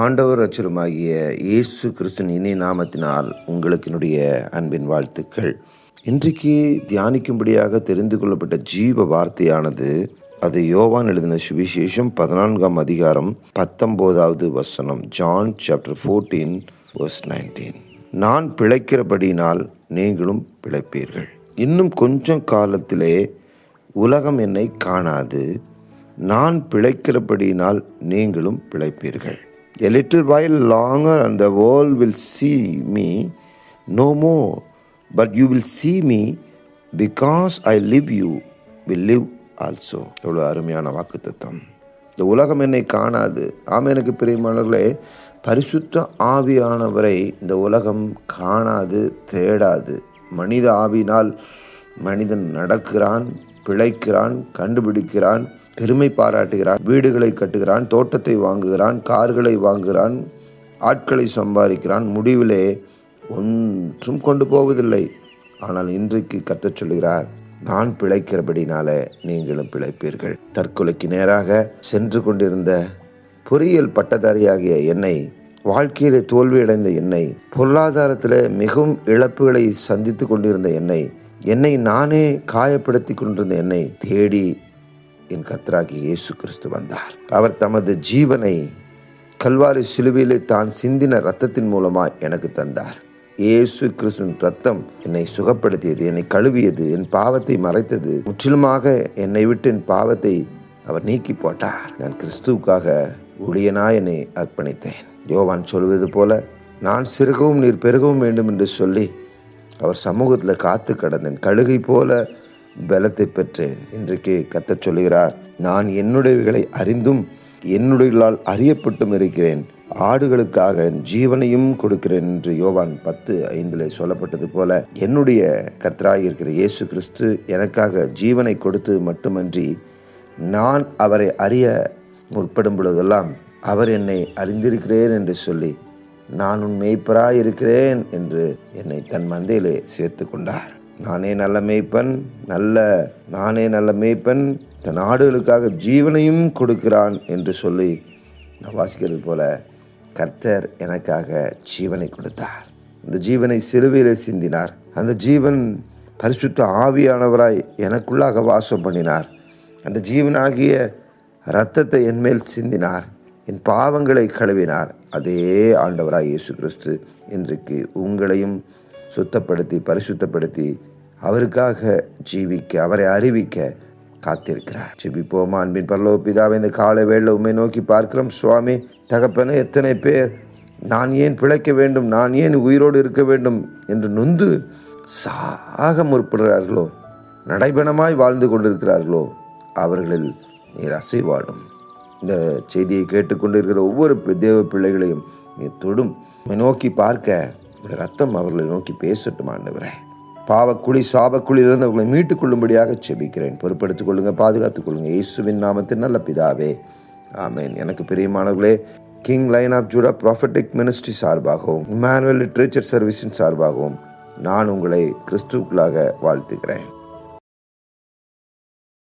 ஆண்டவர் அச்சுரமாகிய இயேசு கிறிஸ்துவின் இனிய நாமத்தினால் உங்களுக்கு என்னுடைய அன்பின் வாழ்த்துக்கள். இன்றைக்கு தியானிக்கும்படியாக தெரிந்து கொள்ளப்பட்ட ஜீவ வார்த்தையானது அது யோவான் எழுதின சுவிசேஷம் பதினான்காம் அதிகாரம் பத்தொன்பதாவது வசனம் John chapter fourteen verse nineteen. நான் பிழைக்கிறபடினால் நீங்களும் பிழைப்பீர்கள். இன்னும் கொஞ்சம் காலத்திலே உலகம் என்னை காணாது. நான் பிழைக்கிறபடினால் நீங்களும் பிழைப்பீர்கள். A little while longer and the world will see me no more, but you will see me because I live you will live also எவ்வளோ அருமையான வாக்குத்தத்தம். இந்த உலகம் என்னை காணாது. ஆம் எனக்கு பிரியமானவர்களே பரிசுத்த ஆவியானவரை இந்த உலகம் காணாது தேடாது. மனித ஆவினால் மனிதன் நடக்கிறான் பிழைக்கிறான் கண்டுபிடிக்கிறான். பெருமை பாராட்டுகிறான் வீடுகளை கட்டுகிறான் தோட்டத்தை வாங்குகிறான் கார்களை வாங்குகிறான் ஆட்களை சம்பாதிக்கிறான். முடிவிலே ஒன்றும் கொண்டு போவதில்லை. ஆனால் இன்றைக்கு கத்தச் சொல்கிறார் நான் பிழைக்கிறபடினால நீங்களும் பிழைப்பீர்கள். தற்கொலைக்கு நேராக சென்று கொண்டிருந்த பொறியியல் பட்டதாரியாகிய என்னை வாழ்க்கையிலே தோல்வியடைந்த என்னை பொருளாதாரத்தில் மிகவும் இழப்புகளை சந்தித்து கொண்டிருந்த என்னை என்னை நானே காயப்படுத்தி கொண்டிருந்த என்னை தேடி என் கர்த்தராகி இயேசு கிறிஸ்து வந்தார். அவர் தமது ஜீவனை கல்வாரி சிலுவையிலே தான் சிந்தின ரத்தத்தின் மூலமாக எனக்கு தந்தார். இயேசு கிறிஸ்துவின் ரத்தம் என்னை சுகப்படுத்தியது என்னை கழுவியது என் பாவத்தை மறைத்தது. முற்றிலுமாக என்னை விட்டு என் பாவத்தை அவர் நீக்கி போட்டார். நான் கிறிஸ்துவுக்காக ஊழியனா என்னை அர்ப்பணித்தேன். யோவான் சொல்வது போல நான் சிறுகவும் நீர் பெருகவும் வேண்டும் என்று சொல்லி அவர் சமூகத்தில் காத்து கடந்தேன். கழுகை போல பலத்தை பெற்றேன். இன்றைக்கு கத்தச் சொல்கிறார் நான் என்னுடையவைகளை அறிந்தும் என்னுடையால் அறியப்பட்டும் இருக்கிறேன். ஆடுகளுக்காக என் ஜீவனையும் கொடுக்கிறேன் என்று யோவான் பத்து ஐந்தில் சொல்லப்பட்டது போல என்னுடைய கர்த்தராக இருக்கிற இயேசு கிறிஸ்து எனக்காக ஜீவனை கொடுத்து மட்டுமன்றி நான் அவரை அறிய முற்படும் பொழுதெல்லாம் அவர் என்னை அறிந்திருக்கிறேன் என்று சொல்லி நான் உன் மெய்ப்பராய் இருக்கிறேன் என்று என்னை தன் மந்தையிலே சேர்த்து கொண்டார் நானே நல்ல மேய்ப்பன் நல்ல நானே நல்ல மேய்ப்பன் தன் ஆடுகளுக்காக ஜீவனையும் கொடுக்கிறான் என்று சொல்லி நான் வாசிக்கிறது போல கர்த்தர் எனக்காக ஜீவனை கொடுத்தார். அந்த ஜீவனை சிலுவையில் சிந்தினார். அந்த ஜீவன் பரிசுத்த ஆவியானவராய் எனக்குள்ளாக வாசம் பண்ணினார். அந்த ஜீவனாகிய இரத்தத்தை என்மேல் சிந்தினார். என் பாவங்களை கழுவினார். அதே ஆண்டவராய் இயேசு கிறிஸ்து இன்றைக்கு உங்களையும் சுத்தப்படுத்தி பரிசுத்தப்படுத்தி அவருக்காக ஜீவிக்க அவரை அறிவிக்க காத்திருக்கிறார். ஜெபிப்போமா அன்பின் பரலோ பிதாவை இந்த காலை வேளை உண்மை நோக்கி பார்க்கிறோம். சுவாமி தகப்பன எத்தனை பேர் நான் ஏன் பிழைக்க வேண்டும் நான் ஏன் உயிரோடு இருக்க வேண்டும் என்று நொந்து சாக முற்படுகிறார்களோ நடைபெணமாய் வாழ்ந்து கொண்டிருக்கிறார்களோ அவர்களில் நீர் அசைவாடும். இந்த செய்தியை கேட்டுக்கொண்டிருக்கிற ஒவ்வொரு தேவ பிள்ளைகளையும் நீ தொடும். நோக்கி பார்க்க ரத்தம் அவர்களை நோக்கி பேசட்டும் ஆண்டவரே. பாவக்குழி சாபக்குழியிலிருந்து அவர்களை மீட்டுக் கொள்ளும்படியாக செபிக்கிறேன். பொறுப்படுத்திக் கொள்ளுங்க பாதுகாத்துக் கொள்ளுங்க இயேசுவின் நாமத்தின் நல்ல பிதாவே. ஆமேன். எனக்கு பிரியமானவர்களே King line of Judah prophetic ministry சார்பாகவும் இமானுவல் லிட்ரேச்சர் சர்வீஸின் சார்பாகவும் நான் உங்களை கிறிஸ்துக்களாக வாழ்த்துக்கிறேன்